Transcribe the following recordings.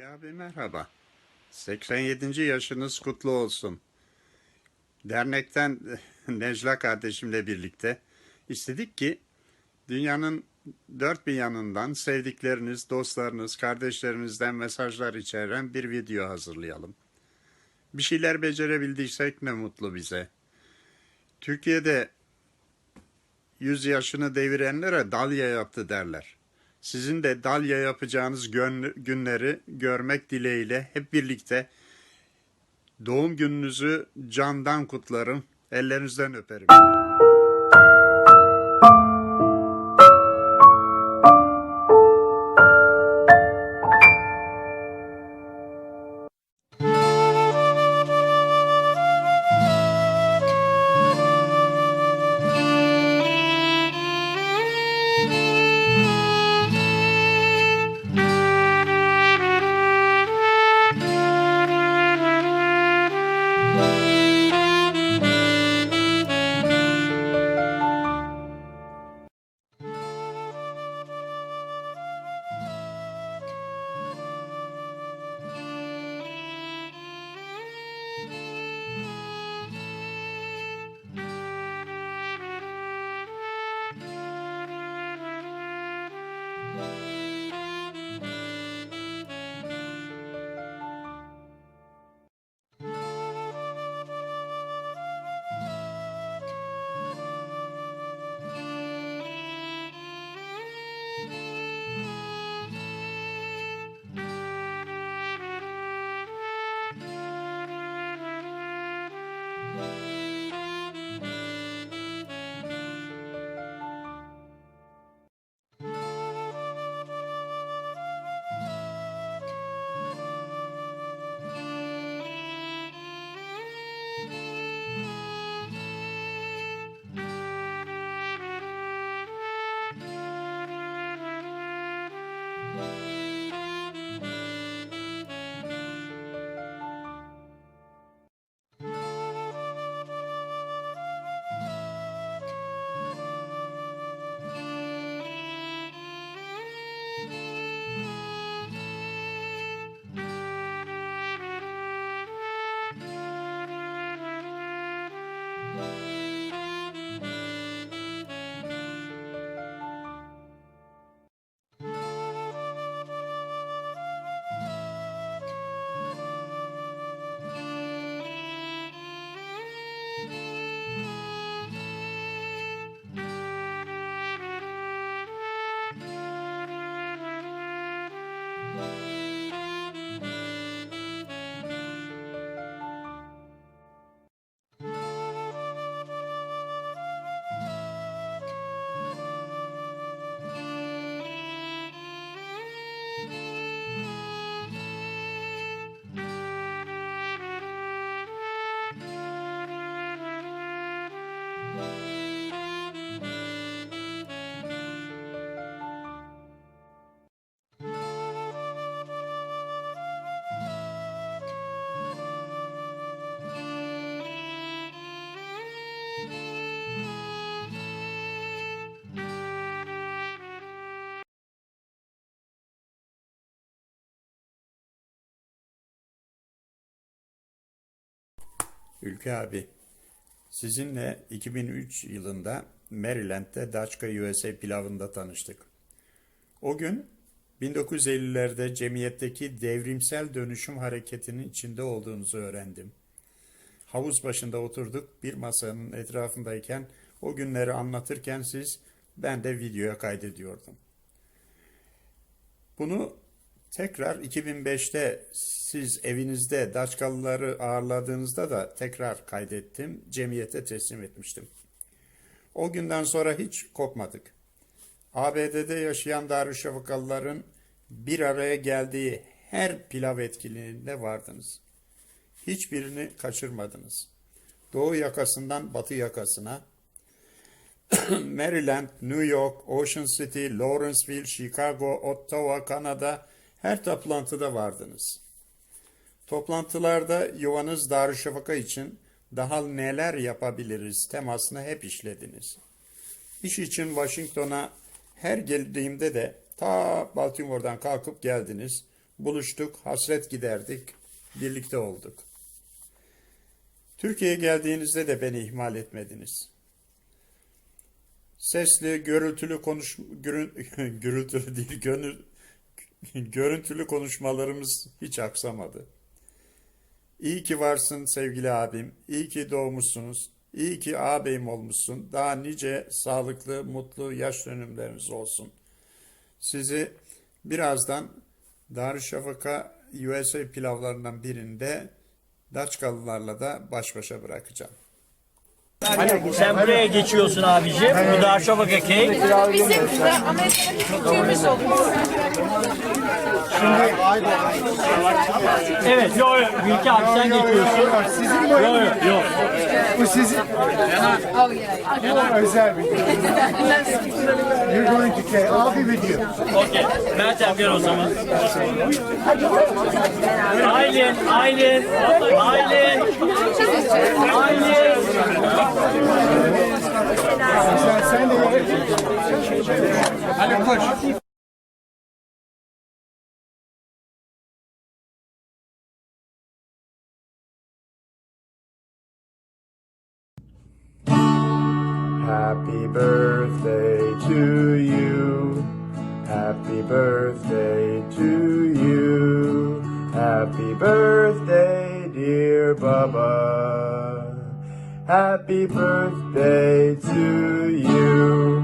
Ülke abi merhaba. 87. yaşınız kutlu olsun. Dernekten Necla kardeşimle birlikte istedik ki dünyanın dört bir yanından sevdikleriniz, dostlarınız, kardeşlerinizden mesajlar içeren bir video hazırlayalım. Bir şeyler becerebildiysek ne mutlu bize. Türkiye'de 100 yaşını devirenlere dalya yaptı derler. Sizin de dalya yapacağınız günleri görmek dileğiyle hep birlikte doğum gününüzü candan kutlarım. Ellerinizden öperim. Ülke abi, sizinle 2003 yılında Maryland'de Daçka USA pilavında tanıştık. O gün 1950'lerde cemiyetteki devrimsel dönüşüm hareketinin içinde olduğunuzu öğrendim. Havuz başında oturduk bir masanın etrafındayken o günleri anlatırken siz ben de videoya kaydediyordum. Bunu tekrar 2005'te siz evinizde Daçkalıları ağırladığınızda da tekrar kaydettim, cemiyete teslim etmiştim. O günden sonra hiç kopmadık. ABD'de yaşayan Darüşşafakalıların bir araya geldiği her pilav etkinliğinde vardınız. Hiçbirini kaçırmadınız. Doğu yakasından batı yakasına, Maryland, New York, Ocean City, Lawrenceville, Chicago, Ottawa, Kanada her toplantıda vardınız. Toplantılarda yuvanız Darüşşafaka için daha neler yapabiliriz temasını hep işlediniz. İş için Washington'a her geldiğimde de ta Baltimore'dan kalkıp geldiniz. buluştuk, hasret giderdik, birlikte olduk. Türkiye'ye geldiğinizde de beni ihmal etmediniz. Sesli, gürültülü konuş gürültülü değil, gönül, görüntülü konuşmalarımız hiç aksamadı. İyi ki varsın sevgili abim. İyi ki doğmuşsunuz. İyi ki ağabeyim olmuşsun. Daha nice sağlıklı, mutlu yaş dönümleriniz olsun. Sizi birazdan Darüşşafaka USA pilavlarından birinde Daçkalılarla da baş başa bırakacağım. Sen buraya geçiyorsun abicim. Bu Darüşşafaka Cake. Bizim Amerika'daki kültürümüz oluyor. Evet, yo yo. Ülke abi sen geçiyorsun. Sizin Yo bu yo yo. bu sizin yeah. özel bir You're going to take. I'll be with you. Okey. Meltem gel o zaman. Aylin, Aylin, Aylin, Aylin. Sen, sen de Hadi koş. Happy birthday to you. Happy birthday to you. Happy birthday, dear Baba. Happy birthday to you.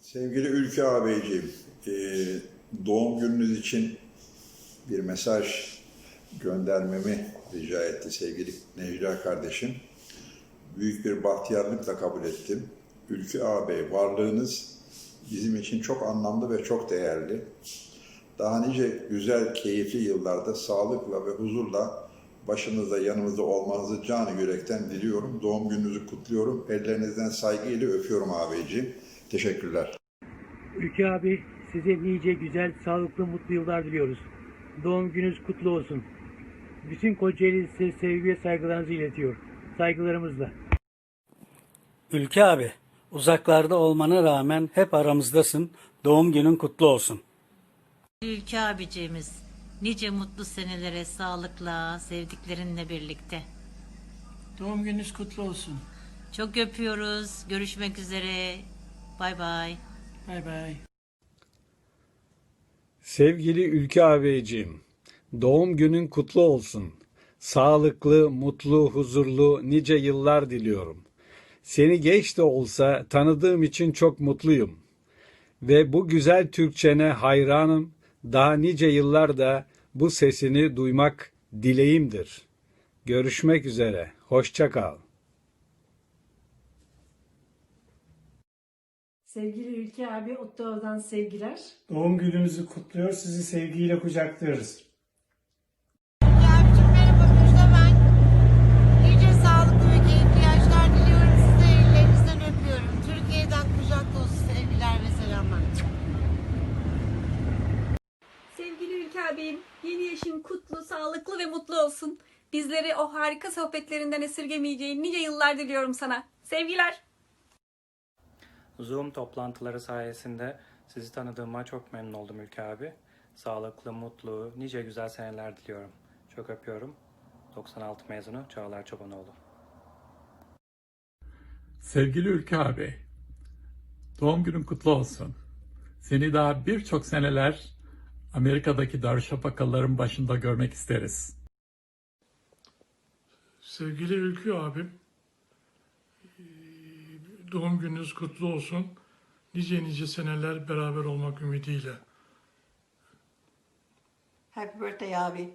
Sevgili Ülke ağabeyciğim, e, doğum gününüz için bir mesaj göndermemi rica etti sevgili Necla kardeşim. Büyük bir bahtiyarlıkla kabul ettim. Ülke ağabey, varlığınız bizim için çok anlamlı ve çok değerli. Daha nice güzel, keyifli yıllarda sağlıkla ve huzurla başınızda, yanımızda olmanızı canı yürekten diliyorum. Doğum gününüzü kutluyorum. Ellerinizden saygıyla öpüyorum ağabeyciğim. Teşekkürler. Ülke abi size nice güzel, sağlıklı, mutlu yıllar diliyoruz. Doğum gününüz kutlu olsun. Bütün Kocaeli size sevgi ve saygılarınızı iletiyor. Saygılarımızla. Ülke abi, uzaklarda olmana rağmen hep aramızdasın. Doğum günün kutlu olsun. Ülke abicimiz, nice mutlu senelere sağlıkla, sevdiklerinle birlikte. Doğum gününüz kutlu olsun. Çok öpüyoruz. Görüşmek üzere. Bay bay. Bay bay. Sevgili Ülke ağabeyciğim, doğum günün kutlu olsun. Sağlıklı, mutlu, huzurlu, nice yıllar diliyorum. Seni geç de olsa tanıdığım için çok mutluyum. Ve bu güzel Türkçene hayranım. Daha nice yıllarda bu sesini duymak dileğimdir. Görüşmek üzere. Hoşça kal. Sevgili Ülke abi Ottawa'dan sevgiler. Doğum gününüzü kutluyor. Sizi sevgiyle kucaklıyoruz. Abicim merhaba Müjde ben. Nice sağlıklı ve keyifli yaşlar diliyorum size. Ellerinizden öpüyorum. Türkiye'den kucak dolusu sevgiler ve selamlar. Sevgili Ülke abim, yeni yaşın kutlu, sağlıklı ve mutlu olsun. Bizleri o harika sohbetlerinden esirgemeyeceğin nice yıllar diliyorum sana. Sevgiler. Zoom toplantıları sayesinde sizi tanıdığıma çok memnun oldum Ülke abi. Sağlıklı, mutlu, nice güzel seneler diliyorum. Çok öpüyorum. 96 mezunu Çağlar Çobanoğlu. Sevgili Ülke abi, doğum günün kutlu olsun. Seni daha birçok seneler Amerika'daki Darüşşafakalıların başında görmek isteriz. Sevgili Ülkü abim, doğum gününüz kutlu olsun. Nice nice seneler beraber olmak ümidiyle. Happy birthday abi.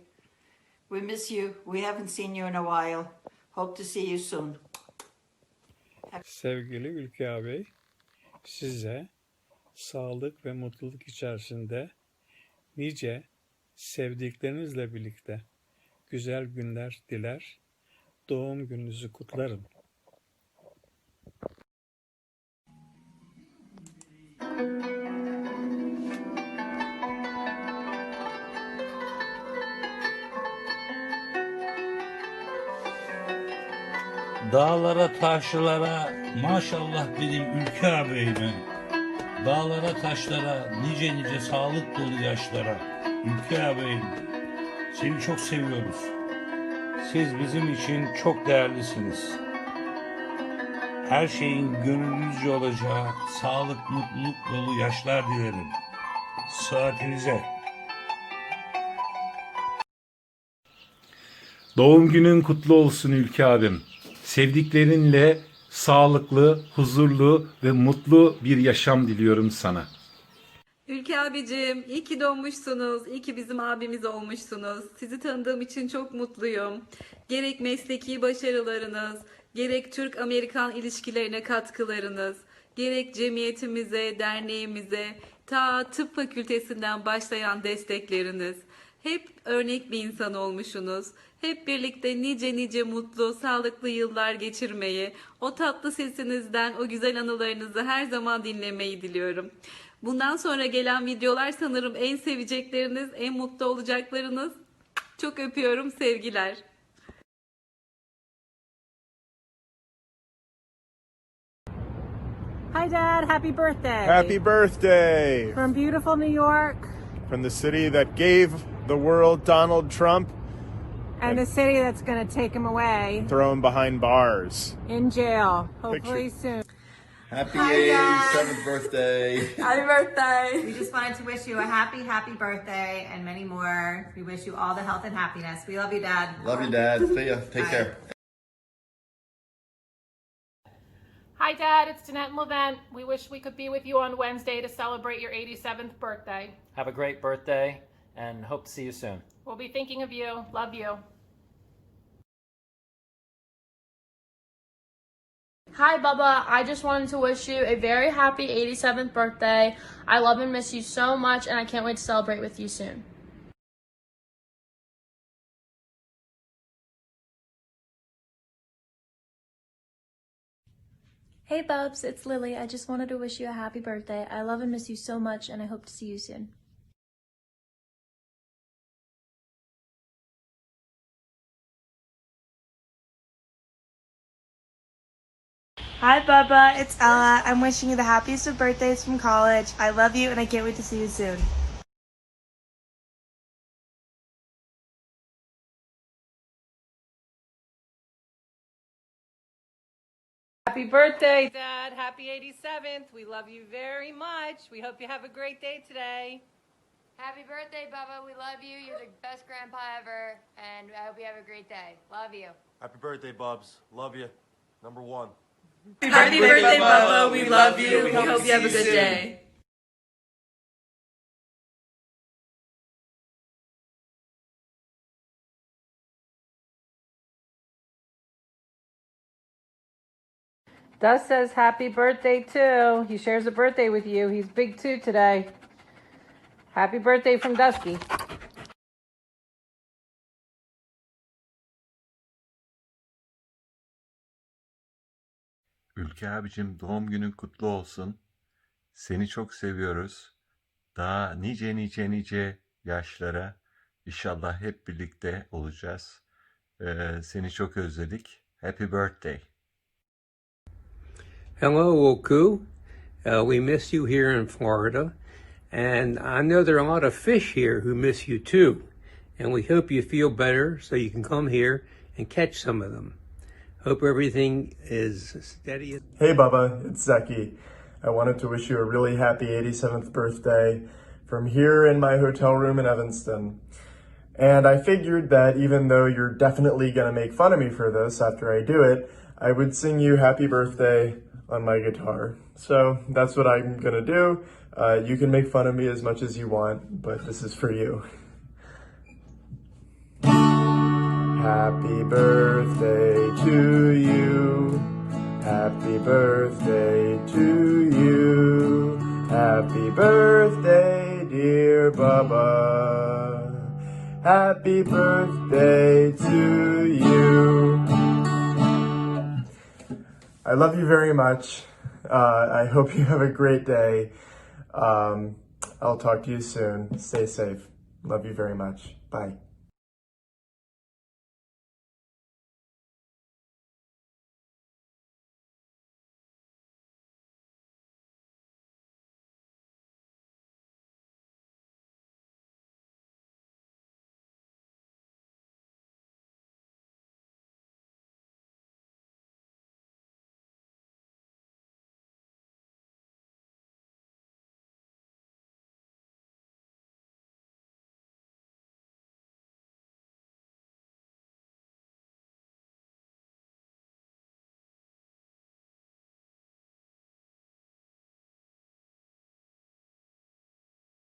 We miss you. We haven't seen you in a while. Hope to see you soon. Sevgili Ülke abi, size sağlık ve mutluluk içerisinde nice sevdiklerinizle birlikte güzel günler diler, doğum gününüzü kutlarım. Dağlara taşlara maşallah dedim ülke ağabeyime. Dağlara taşlara, nice nice sağlık dolu yaşlara. Ülke ağabeyim, seni çok seviyoruz. Siz bizim için çok değerlisiniz. Her şeyin gönlünüzce olacağı sağlık, mutluluk dolu yaşlar dilerim. Saatinize. Doğum günün kutlu olsun Ülke abim. Sevdiklerinle sağlıklı, huzurlu ve mutlu bir yaşam diliyorum sana. Ülke abicim, iyi ki doğmuşsunuz, iyi ki bizim abimiz olmuşsunuz. Sizi tanıdığım için çok mutluyum. Gerek mesleki başarılarınız, gerek Türk-Amerikan ilişkilerine katkılarınız, gerek cemiyetimize, derneğimize, ta tıp fakültesinden başlayan destekleriniz. Hep örnek bir insan olmuşsunuz. Hep birlikte nice nice mutlu, sağlıklı yıllar geçirmeyi, o tatlı sesinizden o güzel anılarınızı her zaman dinlemeyi diliyorum. Bundan sonra gelen videolar sanırım en sevecekleriniz, en mutlu olacaklarınız. Çok öpüyorum, sevgiler. Hi, Dad. Happy birthday. Happy birthday From beautiful New York from the city that gave the world Donald Trump, and the city that's going to take him away throw him behind bars. in jail, hopefully soon. Happy Hi, Dad. 87th birthday. Happy birthday. We just wanted to wish you a happy, happy birthday and many more. We wish you all the health and happiness. We love you, Dad. Love you, Dad. See ya. Take care. Hi, Dad. It's Danette and Levent. We wish we could be with you on Wednesday to celebrate your 87th birthday. Have a great birthday and hope to see you soon. We'll be thinking of you. Love you. Hi, Bubba. I just wanted to wish you a very happy 87th birthday. I love and miss you so much, and I can't wait to celebrate with you soon. Hey Bubs, it's Lily. I just wanted to wish you a happy birthday. I love and miss you so much, and I hope to see you soon. Hi, Bubba. It's Ella. I'm wishing you the happiest of birthdays from college. I love you and I can't wait to see you soon. Happy birthday, Dad. Happy 87th. We love you very much. We hope you have a great day today. Happy birthday, Bubba. We love you. You're the best grandpa ever. And I hope you have a great day. Love you. Happy birthday, Bubs. Love you. Number one. Happy birthday, Bubba. We love you. We hope you have a good day. Dust says happy birthday too. He shares a birthday with you. He's big two today. Happy birthday from Dusky. Ülke abicim doğum günün kutlu olsun. Seni çok seviyoruz. Daha nice nice nice yaşlara inşallah hep birlikte olacağız. Ee, seni çok özledik. Happy birthday. Hello, Woku. Uh, we miss you here in Florida. And I know there are a lot of fish here who miss you too. And we hope you feel better so you can come here and catch some of them. Hope everything is steady. Hey, Bubba. It's Zeki. I wanted to wish you a really happy 87th birthday from here in my hotel room in Evanston. And I figured that even though you're definitely going to make fun of me for this after I do it, I would sing you happy birthday on my guitar. So that's what I'm going to do. Uh, you can make fun of me as much as you want, but this is for you. Happy birthday to you. Happy birthday to you. Happy birthday, dear Bubba. Happy birthday to you. I love you very much. Uh, I hope you have a great day. Um, I'll talk to you soon. Stay safe. Love you very much. Bye.